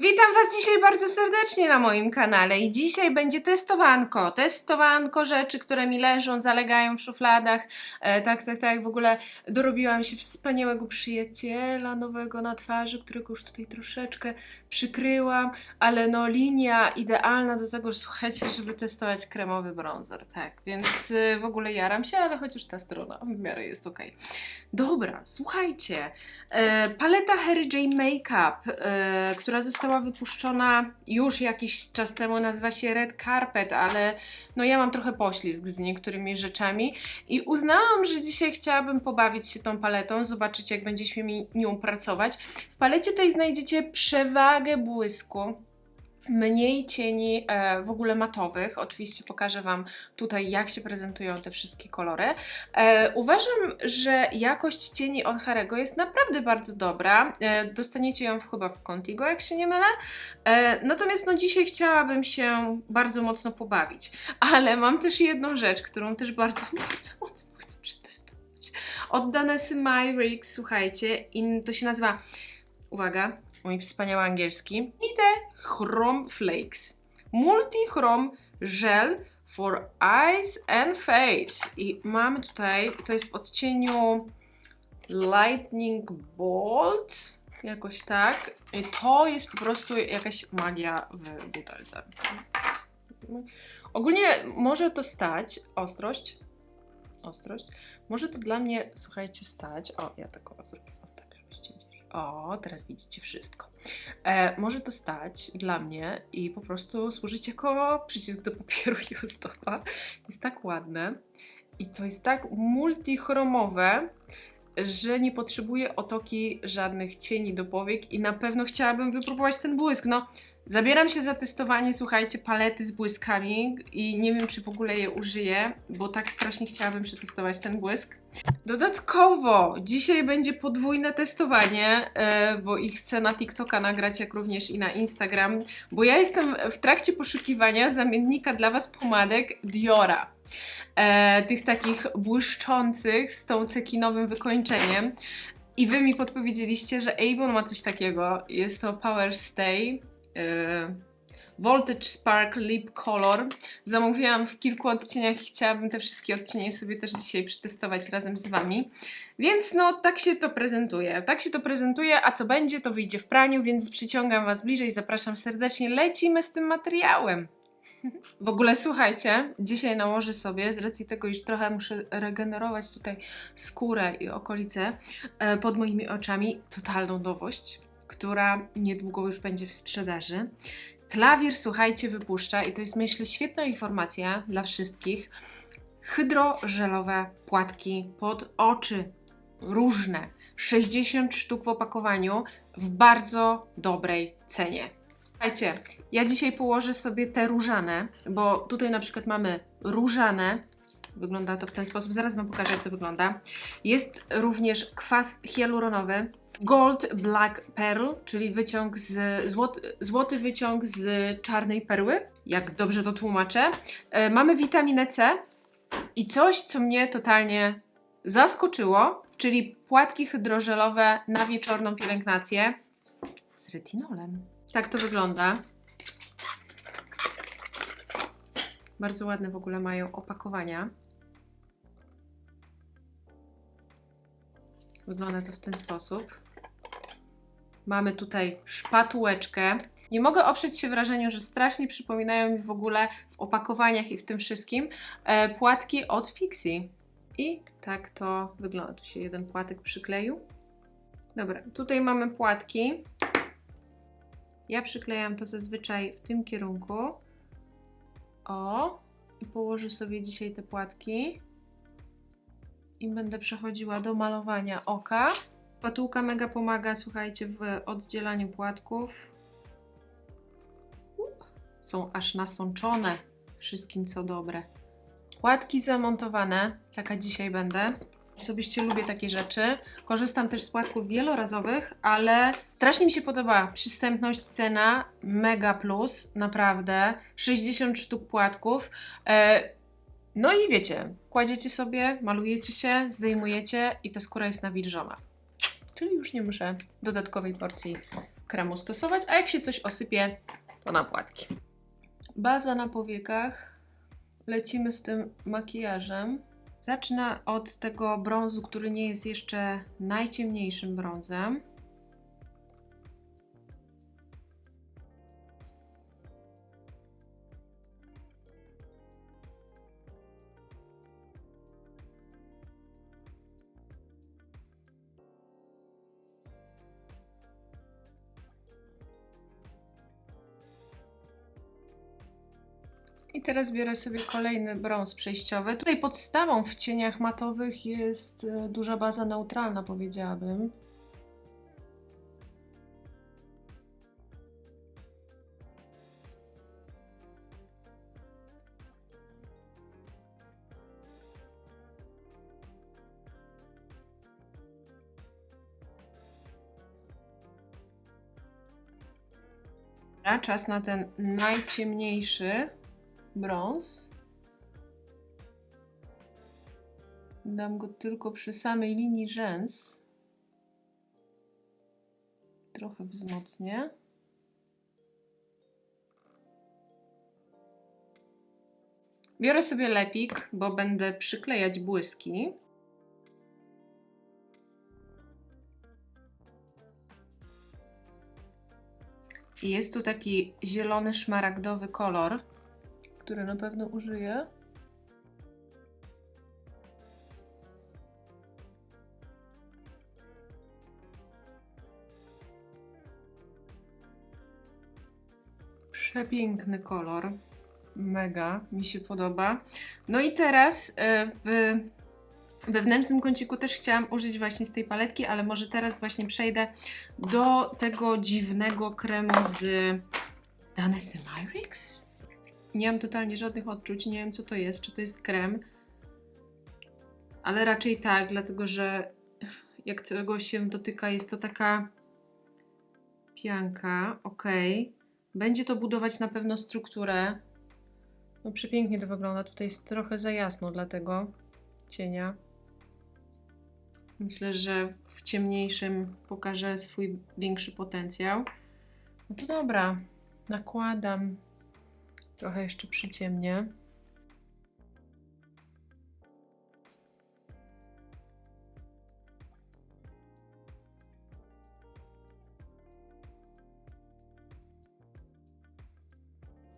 Video Witam Was dzisiaj bardzo serdecznie na moim kanale i dzisiaj będzie testowanko. Testowanko rzeczy, które mi leżą, zalegają w szufladach. E, tak, tak, tak. W ogóle dorobiłam się wspaniałego przyjaciela nowego na twarzy, którego już tutaj troszeczkę przykryłam, ale no linia idealna do tego, słuchajcie, żeby testować kremowy bronzer. Tak, więc y, w ogóle jaram się, ale chociaż ta strona w miarę jest ok. Dobra, słuchajcie. E, paleta Harry J Makeup, e, która została wypuszczona już jakiś czas temu, nazywa się Red Carpet, ale no ja mam trochę poślizg z niektórymi rzeczami i uznałam, że dzisiaj chciałabym pobawić się tą paletą, zobaczyć jak będziemy mi nią pracować. W palecie tej znajdziecie przewagę błysku, mniej cieni e, w ogóle matowych. Oczywiście pokażę Wam tutaj, jak się prezentują te wszystkie kolory. E, uważam, że jakość cieni od Harego jest naprawdę bardzo dobra. E, dostaniecie ją chyba w Contigo, jak się nie mylę. E, natomiast no, dzisiaj chciałabym się bardzo mocno pobawić. Ale mam też jedną rzecz, którą też bardzo, bardzo mocno chcę przetestować. Od Danesy Myrix, słuchajcie, i to się nazywa, uwaga, mój wspaniały angielski, Nite Chrome Flakes. Multi-Chrome Gel for Eyes and Face. I mamy tutaj, to jest w odcieniu Lightning Bolt, jakoś tak. I to jest po prostu jakaś magia w butelce. Ogólnie może to stać, ostrość, ostrość, może to dla mnie, słuchajcie, stać, o, ja taką zrobię, o tak, żebyście widzieli. O, teraz widzicie wszystko. E, może to stać dla mnie i po prostu służyć jako przycisk do papieru i ozdoba. Jest tak ładne i to jest tak multichromowe, że nie potrzebuję otoki żadnych cieni do powiek i na pewno chciałabym wypróbować ten błysk. No, zabieram się za testowanie, słuchajcie, palety z błyskami i nie wiem, czy w ogóle je użyję, bo tak strasznie chciałabym przetestować ten błysk. Dodatkowo dzisiaj będzie podwójne testowanie, e, bo i chcę na TikToka nagrać, jak również i na Instagram, bo ja jestem w trakcie poszukiwania zamiennika dla Was pomadek Diora. E, tych takich błyszczących z tą cekinowym wykończeniem. I Wy mi podpowiedzieliście, że Avon ma coś takiego. Jest to Power Stay. E, Voltage Spark Lip Color. Zamówiłam w kilku odcieniach i chciałabym te wszystkie odcienie sobie też dzisiaj przetestować razem z Wami. Więc no, tak się to prezentuje. Tak się to prezentuje, a co będzie, to wyjdzie w praniu, więc przyciągam Was bliżej, zapraszam serdecznie. Lecimy z tym materiałem. W ogóle słuchajcie, dzisiaj nałożę sobie, z racji tego, iż trochę muszę regenerować tutaj skórę i okolice e, pod moimi oczami, totalną nowość, która niedługo już będzie w sprzedaży. Klawier, słuchajcie, wypuszcza i to jest myślę świetna informacja dla wszystkich. Hydrożelowe płatki pod oczy, różne, 60 sztuk w opakowaniu w bardzo dobrej cenie. Słuchajcie, ja dzisiaj położę sobie te różane, bo tutaj na przykład mamy różane. Wygląda to w ten sposób. Zaraz Wam pokażę, jak to wygląda. Jest również kwas hialuronowy. Gold Black Pearl, czyli wyciąg z, złot, złoty wyciąg z czarnej perły. Jak dobrze to tłumaczę. E, mamy witaminę C i coś, co mnie totalnie zaskoczyło, czyli płatki hydrożelowe na wieczorną pielęgnację z retinolem. Tak to wygląda. Bardzo ładne w ogóle mają opakowania. Wygląda to w ten sposób. Mamy tutaj szpatułeczkę. Nie mogę oprzeć się wrażeniu, że strasznie przypominają mi w ogóle w opakowaniach i w tym wszystkim e, płatki od Pixie. I tak to wygląda. Tu się jeden płatek przykleił. Dobra, tutaj mamy płatki. Ja przyklejam to zazwyczaj w tym kierunku. O, i położę sobie dzisiaj te płatki. I będę przechodziła do malowania oka. Patułka mega pomaga, słuchajcie, w oddzielaniu płatków. Są aż nasączone wszystkim, co dobre. Płatki zamontowane, taka dzisiaj będę. Osobiście lubię takie rzeczy. Korzystam też z płatków wielorazowych, ale strasznie mi się podoba przystępność, cena, mega plus, naprawdę. 60 sztuk płatków. E, no i wiecie, kładziecie sobie, malujecie się, zdejmujecie i ta skóra jest nawilżona. Czyli już nie muszę dodatkowej porcji kremu stosować, a jak się coś osypie, to na płatki. Baza na powiekach. Lecimy z tym makijażem. Zacznę od tego brązu, który nie jest jeszcze najciemniejszym brązem. I teraz biorę sobie kolejny brąz przejściowy. Tutaj podstawą w cieniach matowych jest e, duża baza neutralna, powiedziałabym. Czas na ten najciemniejszy brąz. Dam go tylko przy samej linii rzęs. Trochę wzmocnię. Biorę sobie lepik, bo będę przyklejać błyski. I jest tu taki zielony szmaragdowy kolor, który na pewno użyję. Przepiękny kolor. Mega mi się podoba. No i teraz e, w wewnętrznym kąciku też chciałam użyć właśnie z tej paletki, ale może teraz właśnie przejdę do tego dziwnego kremu z Danesy Myrix. Nie mam totalnie żadnych odczuć, nie wiem co to jest, czy to jest krem, ale raczej tak, dlatego że jak tego się dotyka, jest to taka pianka, ok. Będzie to budować na pewno strukturę. No przepięknie to wygląda, tutaj jest trochę za jasno dla tego cienia. Myślę, że w ciemniejszym pokażę swój większy potencjał. No to dobra, nakładam trochę jeszcze przyciemnie.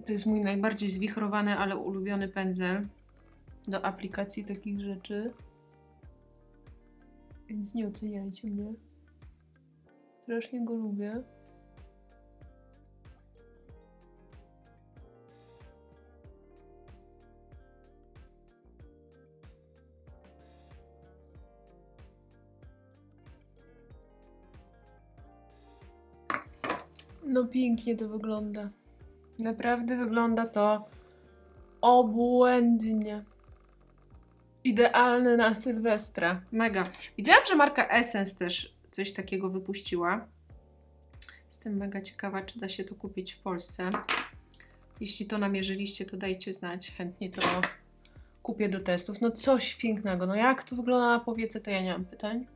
To jest mój najbardziej zwichrowany, ale ulubiony pędzel do aplikacji takich rzeczy. Więc nie oceniajcie mnie. Strasznie go lubię. No pięknie to wygląda. Naprawdę wygląda to obłędnie. Idealny na Sylwestra. Mega. Widziałam, że marka Essence też coś takiego wypuściła. Jestem mega ciekawa, czy da się to kupić w Polsce. Jeśli to namierzyliście, to dajcie znać. Chętnie to kupię do testów. No coś pięknego. No jak to wygląda na powiece, to ja nie mam pytań.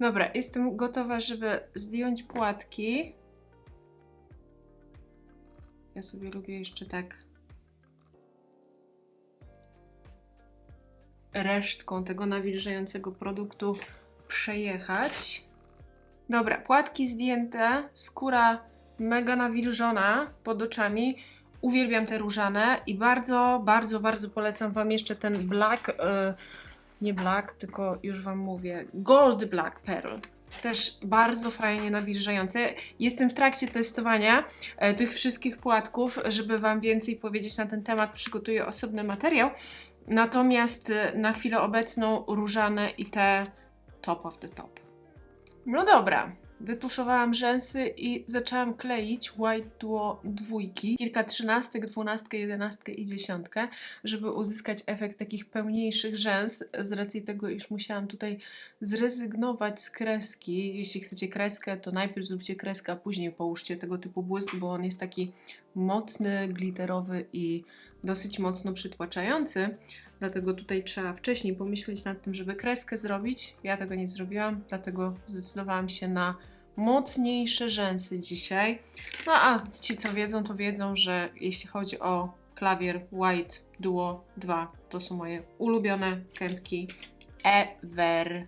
Dobra, jestem gotowa, żeby zdjąć płatki. Ja sobie lubię jeszcze tak resztką tego nawilżającego produktu przejechać. Dobra, płatki zdjęte, skóra mega nawilżona pod oczami. Uwielbiam te różane i bardzo, bardzo, bardzo polecam Wam jeszcze ten black, y, nie black, tylko już Wam mówię, gold black pearl. Też bardzo fajnie nawilżające. Jestem w trakcie testowania e, tych wszystkich płatków, żeby Wam więcej powiedzieć na ten temat, przygotuję osobny materiał. Natomiast e, na chwilę obecną różane i te top of the top. No dobra, wytuszowałam rzęsy i zaczęłam kleić White Duo dwójki, kilka trzynastek, dwunastkę, jedenastkę i dziesiątkę, żeby uzyskać efekt takich pełniejszych rzęs, z racji tego, iż musiałam tutaj zrezygnować z kreski. Jeśli chcecie kreskę, to najpierw zróbcie kreskę, a później połóżcie tego typu błysk, bo on jest taki mocny, glitterowy i dosyć mocno przytłaczający. Dlatego tutaj trzeba wcześniej pomyśleć nad tym, żeby kreskę zrobić. Ja tego nie zrobiłam, dlatego zdecydowałam się na mocniejsze rzęsy dzisiaj. No a ci co wiedzą, to wiedzą, że jeśli chodzi o klawier White Duo 2, to są moje ulubione kępki ever.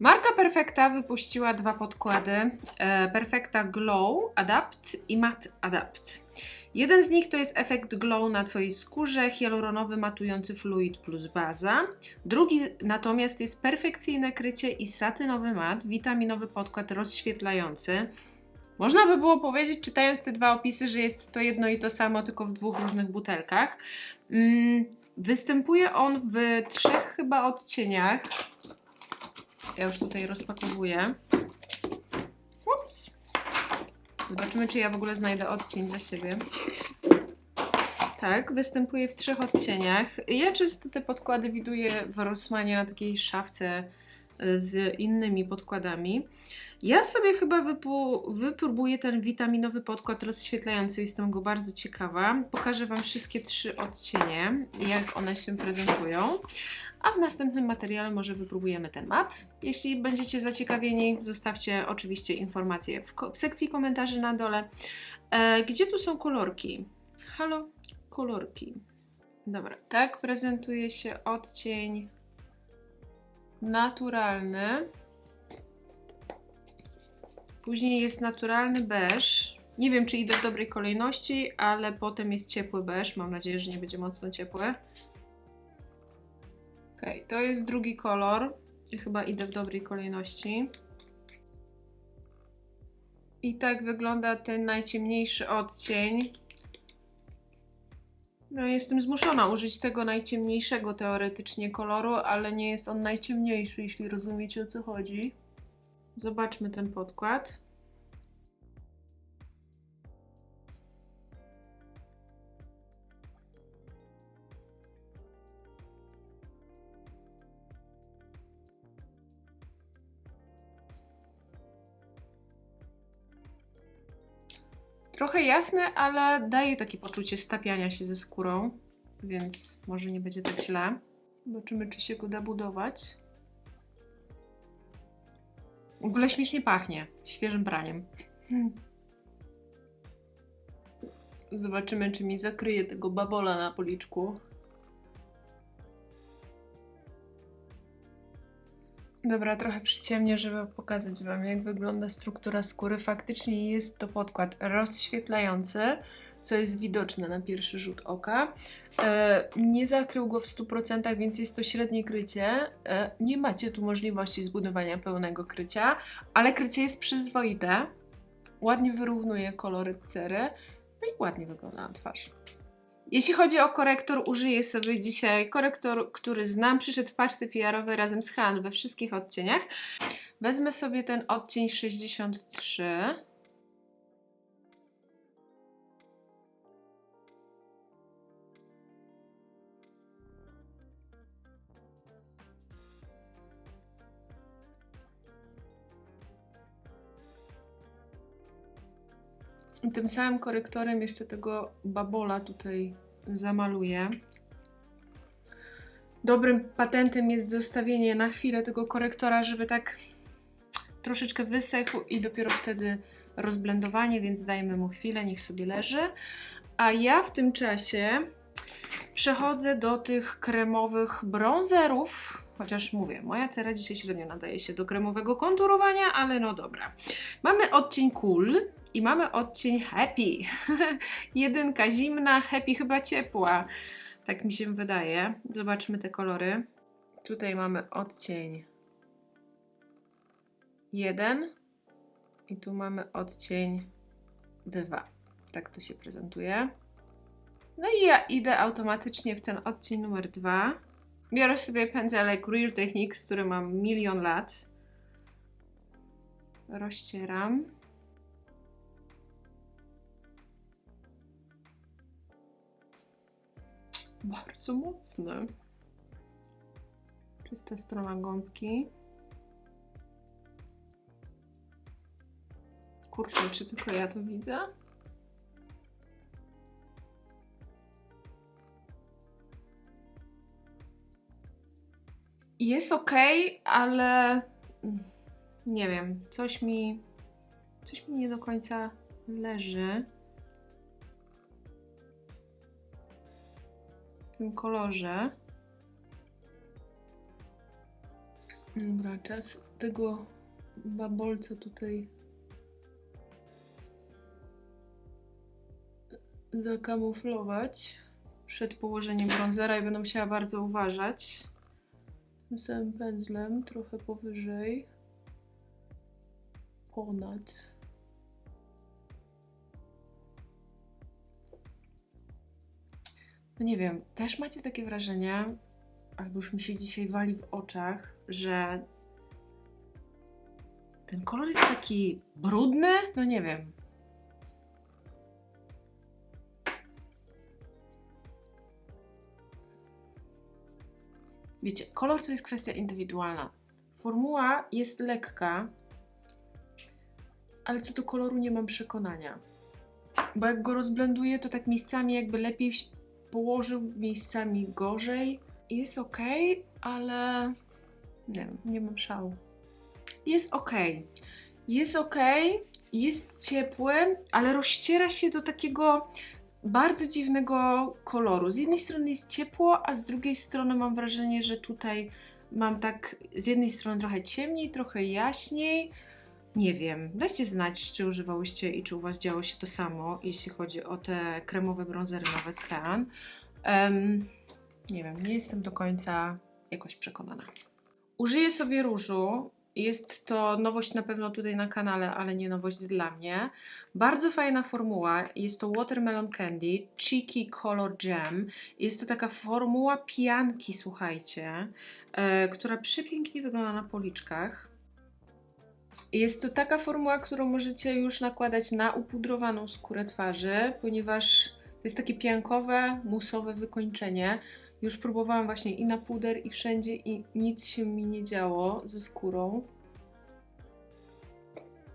Marka Perfecta wypuściła dwa podkłady: e, Perfecta Glow Adapt i Matte Adapt. Jeden z nich to jest efekt glow na Twojej skórze, hialuronowy matujący fluid plus baza. Drugi natomiast jest perfekcyjne krycie i satynowy mat, witaminowy podkład rozświetlający. Można by było powiedzieć, czytając te dwa opisy, że jest to jedno i to samo, tylko w dwóch różnych butelkach. Mm, występuje on w trzech chyba odcieniach. Ja już tutaj rozpakowuję. Zobaczymy, czy ja w ogóle znajdę odcień dla siebie. Tak, występuje w trzech odcieniach. Ja często te podkłady widuję w Rossmanie na takiej szafce e, z innymi podkładami. Ja sobie chyba wypu- wypróbuję ten witaminowy podkład rozświetlający, jestem go bardzo ciekawa. Pokażę Wam wszystkie trzy odcienie, jak one się prezentują. A w następnym materiale może wypróbujemy ten mat. Jeśli będziecie zaciekawieni, zostawcie oczywiście informacje w, w sekcji komentarzy na dole. E, gdzie tu są kolorki? Halo, kolorki. Dobra, tak prezentuje się odcień naturalny. Później jest naturalny beż. Nie wiem, czy idę w dobrej kolejności, ale potem jest ciepły beż. Mam nadzieję, że nie będzie mocno ciepły. To jest drugi kolor. Chyba idę w dobrej kolejności. I tak wygląda ten najciemniejszy odcień. No, jestem zmuszona użyć tego najciemniejszego teoretycznie koloru, ale nie jest on najciemniejszy, jeśli rozumiecie o co chodzi. Zobaczmy ten podkład. Trochę jasne, ale daje takie poczucie stapiania się ze skórą, więc może nie będzie tak źle. Zobaczymy, czy się go da budować. W ogóle śmiesznie pachnie. Świeżym praniem. Zobaczymy, czy mi zakryje tego babola na policzku. Dobra, trochę przyciemnię, żeby pokazać Wam, jak wygląda struktura skóry. Faktycznie jest to podkład rozświetlający, co jest widoczne na pierwszy rzut oka. E, nie zakrył go w 100%, więc jest to średnie krycie. E, nie macie tu możliwości zbudowania pełnego krycia, ale krycie jest przyzwoite. Ładnie wyrównuje kolory cery, no i ładnie wygląda na twarz. Jeśli chodzi o korektor, użyję sobie dzisiaj korektor, który znam. Przyszedł w paczce PR-owej razem z Han we wszystkich odcieniach. Wezmę sobie ten odcień 63. Tym samym korektorem jeszcze tego babola tutaj zamaluję. Dobrym patentem jest zostawienie na chwilę tego korektora, żeby tak troszeczkę wysechł i dopiero wtedy rozblendowanie, więc dajmy mu chwilę, niech sobie leży. A ja w tym czasie przechodzę do tych kremowych bronzerów, chociaż mówię, moja cera dzisiaj średnio nadaje się do kremowego konturowania, ale no dobra. Mamy odcień Cool i mamy odcień Happy. Jedynka zimna, Happy chyba ciepła. Tak mi się wydaje. Zobaczmy te kolory. Tutaj mamy odcień 1 i tu mamy odcień 2. Tak to się prezentuje. No i ja idę automatycznie w ten odcień numer 2. Biorę sobie pędzelek Real Techniques, który mam milion lat. Rozcieram. bardzo mocny. Czysta strona gąbki. Kurczę, czy tylko ja to widzę? Jest ok, ale nie wiem, coś mi, coś mi nie do końca leży. Tym kolorze. Dobra, czas tego babolca tutaj zakamuflować przed położeniem bronzera i będę musiała bardzo uważać. Tym samym pędzlem, trochę powyżej. Ponad. No nie wiem, też macie takie wrażenie, albo już mi się dzisiaj wali w oczach, że ten kolor jest taki brudny? No nie wiem. Wiecie, kolor to jest kwestia indywidualna. Formuła jest lekka, ale co do koloru nie mam przekonania. Bo jak go rozblenduję, to tak miejscami jakby lepiej położył, miejscami gorzej. Jest ok, ale nie nie mam szału. Jest ok. Jest ok, jest ciepły, ale rozciera się do takiego bardzo dziwnego koloru. Z jednej strony jest ciepło, a z drugiej strony mam wrażenie, że tutaj mam tak z jednej strony trochę ciemniej, trochę jaśniej. Nie wiem, dajcie znać, czy używałyście i czy u Was działo się to samo, jeśli chodzi o te kremowe bronzery nowe z Hean. Um, nie wiem, nie jestem do końca jakoś przekonana. Użyję sobie różu. Jest to nowość na pewno tutaj na kanale, ale nie nowość dla mnie. Bardzo fajna formuła. Jest to Watermelon Candy Cheeky Color Jam. Jest to taka formuła pianki, słuchajcie, e, która przepięknie wygląda na policzkach. Jest to taka formuła, którą możecie już nakładać na upudrowaną skórę twarzy, ponieważ to jest takie piankowe, musowe wykończenie. Już próbowałam właśnie i na puder, i wszędzie, i nic się mi nie działo ze skórą.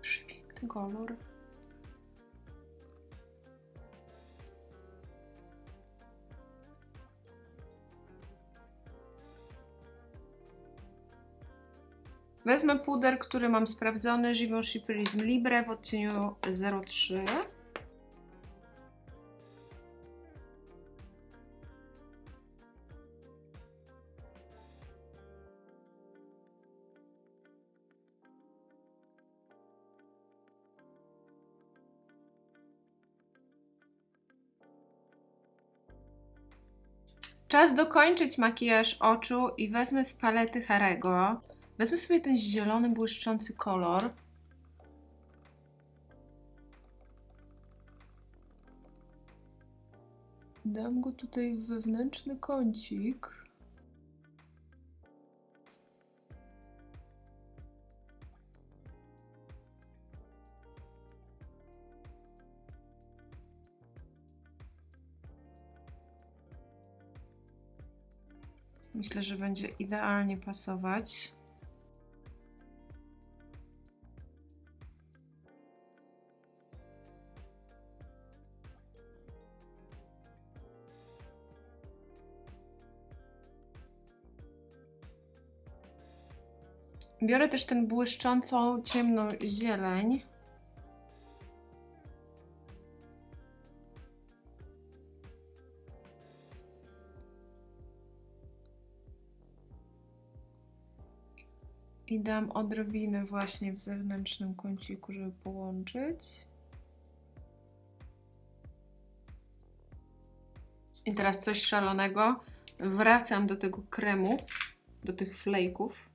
Przepiękny kolor. Wezmę puder, który mam sprawdzony, Givenchy Prism Libre w odcieniu 03. Czas dokończyć makijaż oczu i wezmę z palety Harego. Wezmę sobie ten zielony, błyszczący kolor. Dam go tutaj w wewnętrzny kącik. Myślę, że będzie idealnie pasować. Biorę też tę błyszczącą, ciemną zieleń. I dam odrobinę właśnie w zewnętrznym kąciku, żeby połączyć. I teraz coś szalonego. Wracam do tego kremu, do tych flejków,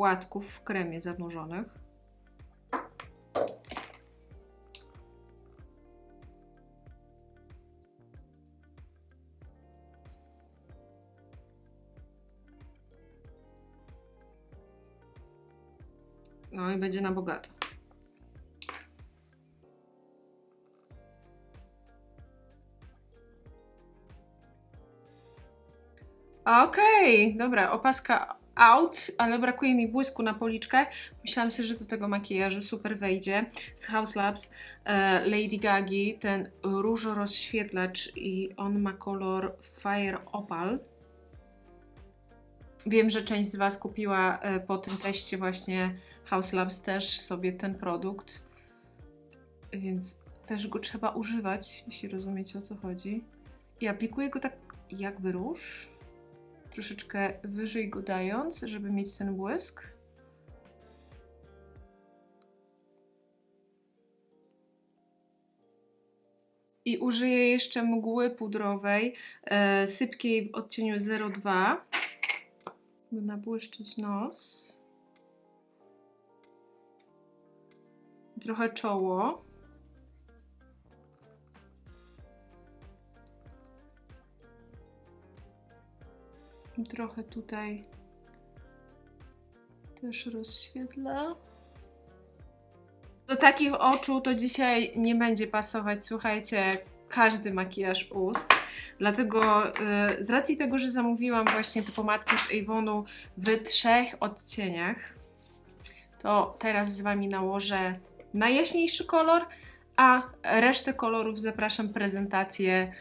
płatków w kremie zanurzonych. No i będzie na bogato. Okej, okay, dobra, opaska out, ale brakuje mi błysku na policzkach. Myślałam sobie, że do tego makijażu super wejdzie. Z House Labs e, Lady Gagi, ten różo rozświetlacz i on ma kolor Fire Opal. Wiem, że część z Was kupiła e, po tym teście właśnie House Labs też sobie ten produkt, więc też go trzeba używać, jeśli rozumiecie o co chodzi. I aplikuję go tak jakby róż, troszeczkę wyżej go dając, żeby mieć ten błysk. I użyję jeszcze mgły pudrowej, e, sypkiej w odcieniu 02, by nabłyszczyć nos. Trochę czoło. Trochę tutaj też rozświetla. Do takich oczu to dzisiaj nie będzie pasować, słuchajcie, każdy makijaż ust. Dlatego y, z racji tego, że zamówiłam właśnie te pomadki z Avonu w trzech odcieniach, to teraz z Wami nałożę najjaśniejszy kolor, a resztę kolorów zapraszam prezentację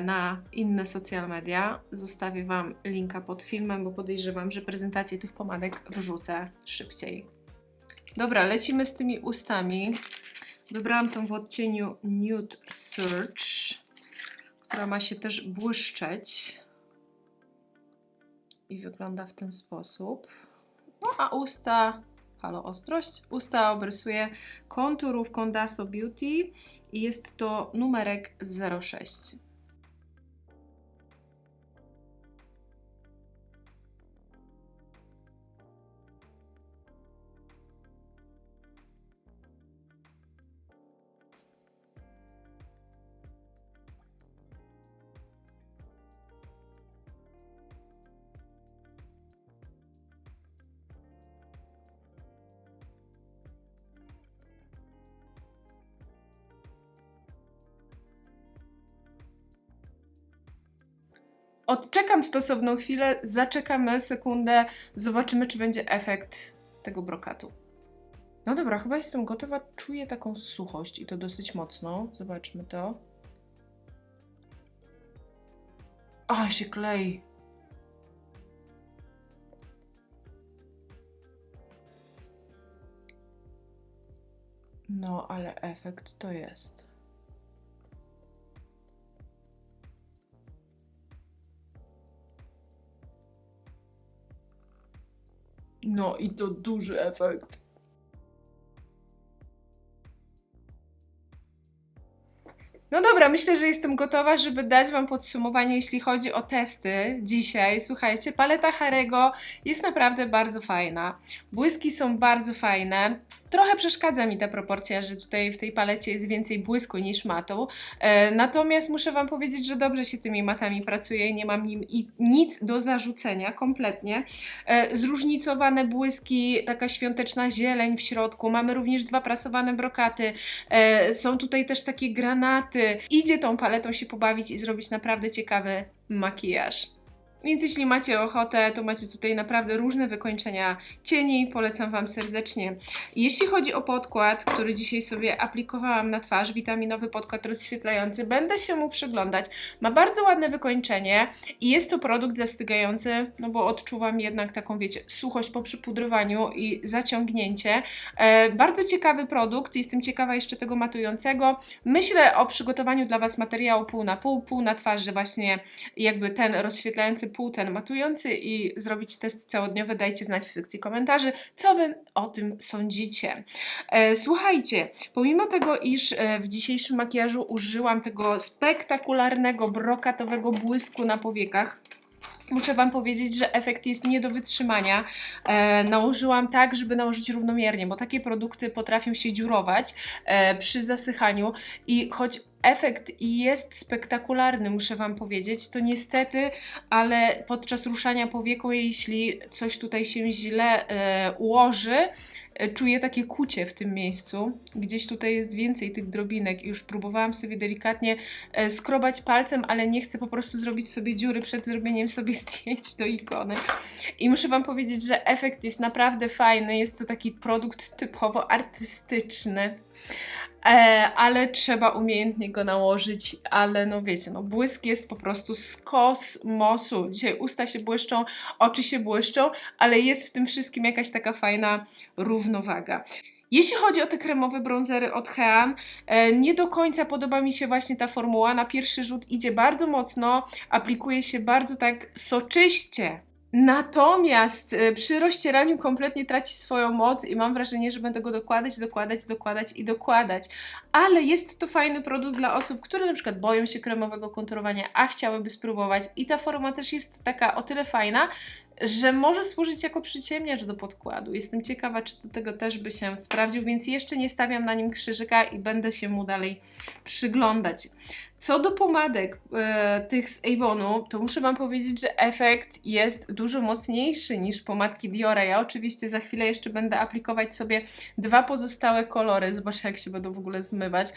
na inne social media. Zostawię Wam linka pod filmem, bo podejrzewam, że prezentację tych pomadek wrzucę szybciej. Dobra, lecimy z tymi ustami. Wybrałam tą w odcieniu Nude Search, która ma się też błyszczeć. I wygląda w ten sposób. No a usta, halo ostrość, usta obrysuję konturówką Daso Beauty i jest to numerek 06. stosowną chwilę, zaczekamy sekundę, zobaczymy, czy będzie efekt tego brokatu. No dobra, chyba jestem gotowa. Czuję taką suchość i to dosyć mocno. Zobaczmy to. A, się klei. No, ale efekt to jest. No i to duży efekt. No dobra, myślę, że jestem gotowa, żeby dać Wam podsumowanie, jeśli chodzi o testy dzisiaj. Słuchajcie, paleta Harego jest naprawdę bardzo fajna. Błyski są bardzo fajne. Trochę przeszkadza mi ta proporcja, że tutaj w tej palecie jest więcej błysku niż matu. E, natomiast muszę Wam powiedzieć, że dobrze się tymi matami pracuje i nie mam nim i nic do zarzucenia kompletnie. E, zróżnicowane błyski, taka świąteczna zieleń w środku. Mamy również dwa prasowane brokaty. E, są tutaj też takie granaty. Idzie tą paletą się pobawić i zrobić naprawdę ciekawy makijaż. Więc jeśli macie ochotę, to macie tutaj naprawdę różne wykończenia cieni, polecam Wam serdecznie. Jeśli chodzi o podkład, który dzisiaj sobie aplikowałam na twarz, witaminowy podkład rozświetlający, będę się mu przyglądać. Ma bardzo ładne wykończenie i jest to produkt zastygający, no bo odczuwam jednak taką, wiecie, suchość po przypudrowaniu i zaciągnięcie. E, bardzo ciekawy produkt, jestem ciekawa jeszcze tego matującego. Myślę o przygotowaniu dla Was materiału pół na pół, pół na twarzy właśnie jakby ten rozświetlający pół ten matujący i zrobić test całodniowy, dajcie znać w sekcji komentarzy, co Wy o tym sądzicie. E, słuchajcie, pomimo tego, iż e, w dzisiejszym makijażu użyłam tego spektakularnego brokatowego błysku na powiekach, Muszę Wam powiedzieć, że efekt jest nie do wytrzymania. E, nałożyłam tak, żeby nałożyć równomiernie, bo takie produkty potrafią się dziurować e, przy zasychaniu i choć efekt jest spektakularny, muszę Wam powiedzieć, to niestety, ale podczas ruszania powieką, jeśli coś tutaj się źle e, ułoży, e, czuję takie kucie w tym miejscu. Gdzieś tutaj jest więcej tych drobinek już próbowałam sobie delikatnie e, skrobać palcem, ale nie chcę po prostu zrobić sobie dziury przed zrobieniem sobie zdjęć do ikony. I muszę Wam powiedzieć, że efekt jest naprawdę fajny. Jest to taki produkt typowo artystyczny. E, ale trzeba umiejętnie go nałożyć, ale no wiecie, no błysk jest po prostu z kosmosu. Dzisiaj usta się błyszczą, oczy się błyszczą, ale jest w tym wszystkim jakaś taka fajna równowaga. Jeśli chodzi o te kremowe bronzery od Hean, e, nie do końca podoba mi się właśnie ta formuła. Na pierwszy rzut idzie bardzo mocno, aplikuje się bardzo tak soczyście. Natomiast e, przy rozcieraniu kompletnie traci swoją moc i mam wrażenie, że będę go dokładać, dokładać, dokładać i dokładać. Ale jest to fajny produkt dla osób, które na przykład boją się kremowego konturowania, a chciałyby spróbować. I ta forma też jest taka o tyle fajna, że może służyć jako przyciemniacz do podkładu. Jestem ciekawa, czy do tego też by się sprawdził, więc jeszcze nie stawiam na nim krzyżyka i będę się mu dalej przyglądać. Co do pomadek e, tych z Avonu, to muszę Wam powiedzieć, że efekt jest dużo mocniejszy niż pomadki Diora. Ja oczywiście za chwilę jeszcze będę aplikować sobie dwa pozostałe kolory. Zobaczę, jak się będą w ogóle zmywać.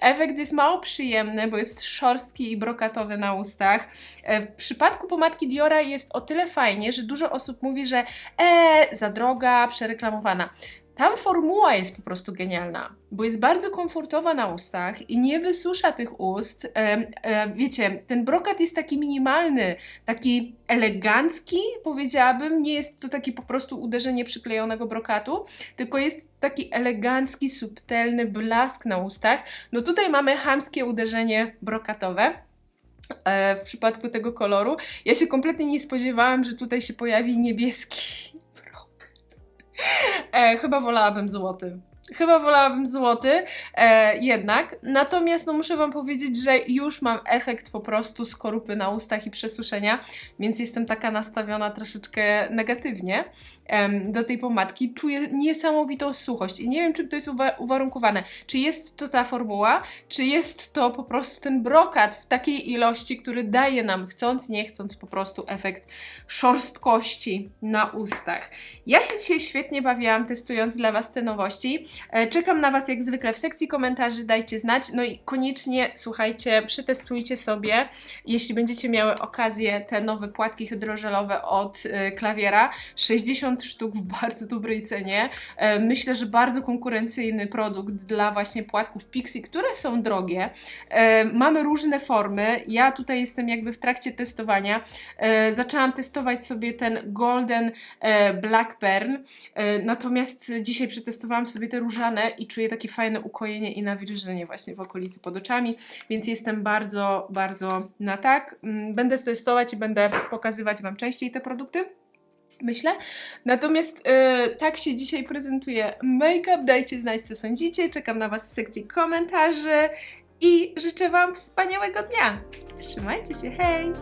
Efekt jest mało przyjemny, bo jest szorstki i brokatowy na ustach. E, W przypadku pomadki Diora jest o tyle fajnie, że dużo osób mówi, że e, za droga, przereklamowana. Tam formuła jest po prostu genialna, bo jest bardzo komfortowa na ustach i nie wysusza tych ust. E, e, wiecie, ten brokat jest taki minimalny, taki elegancki, powiedziałabym. Nie jest to taki po prostu uderzenie przyklejonego brokatu, tylko jest taki elegancki, subtelny blask na ustach. No tutaj mamy chamskie uderzenie brokatowe. E, w przypadku tego koloru. Ja się kompletnie nie spodziewałam, że tutaj się pojawi niebieski. E, chyba wolałabym złoty. Chyba wolałabym złoty e, jednak. Natomiast no, muszę Wam powiedzieć, że już mam efekt po prostu skorupy na ustach i przesuszenia, więc jestem taka nastawiona troszeczkę negatywnie do tej pomadki. Czuję niesamowitą suchość i nie wiem, czy to jest uwa- uwarunkowane. Czy jest to ta formuła, czy jest to po prostu ten brokat w takiej ilości, który daje nam chcąc, nie chcąc po prostu efekt szorstkości na ustach. Ja się dzisiaj świetnie bawiłam testując dla Was te nowości. E, Czekam na Was jak zwykle w sekcji komentarzy, dajcie znać. No i koniecznie słuchajcie, przetestujcie sobie, jeśli będziecie miały okazję, te nowe płatki hydrożelowe od e, klawiera. 60 sztuk w bardzo dobrej cenie. E, Myślę, że bardzo konkurencyjny produkt dla właśnie płatków Pixie, które są drogie. Mamy różne formy. Ja tutaj jestem jakby w trakcie testowania. Zaczęłam testować sobie ten Golden Black. E, Natomiast dzisiaj przetestowałam sobie te różane i czuję takie fajne ukojenie i nawilżenie właśnie w okolicy pod oczami, więc jestem bardzo, bardzo na tak. Mm, Będę testować i będę pokazywać Wam częściej te produkty. Myślę. Natomiast e, tak się dzisiaj prezentuje make-up. Dajcie znać, co sądzicie. Czekam na Was w sekcji komentarzy i życzę Wam wspaniałego dnia. Trzymajcie się, hej!